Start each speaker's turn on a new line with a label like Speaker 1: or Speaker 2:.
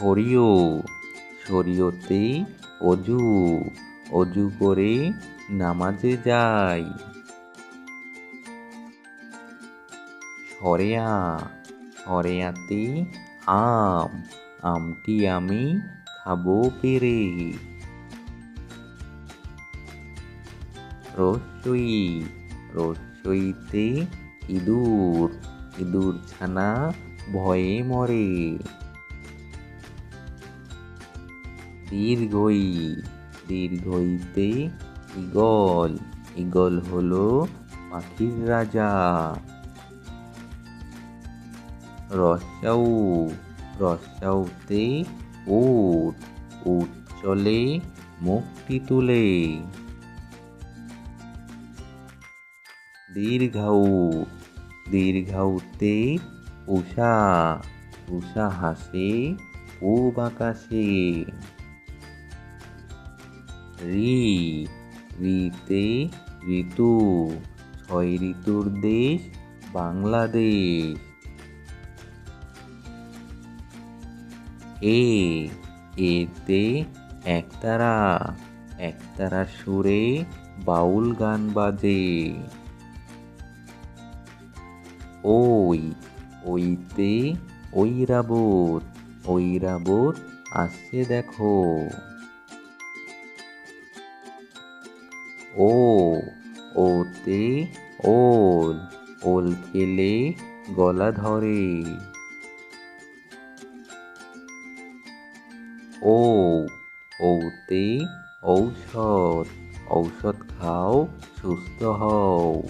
Speaker 1: সরিয় সরিয়তে অজু অজু করে নামাজে যাই। সরেয়া, সরেয়াতে আম, আমটি আমি খাব পেরে। রসই রসইতে ইঁদুর ইঁদুর ছানা ভয়ে মরে। দীর্ঘই, দীর্ঘইতে ইগল ইগল হলো পাখির রাজা। রসাউ, রসাউতে উট উট চলে মুক্তি তুলে। দীর্ঘাউ, দীর্ঘাউতে উষা উষা হাসে পূব আকাশে। রি রিতে ঋতু, ছয় ঋতুর দেশ বাংলাদেশ। এ, এতে একতারা একতারা সুরে বাউল গান বাজে। ওই, ওইতে ঐরাবত ঐরাবত আসছে দেখো। ও ওতে ওল ওল খেলে গলা ধরে। ও ওতে ঔষধ ঔষধ খাও সুস্থ হও।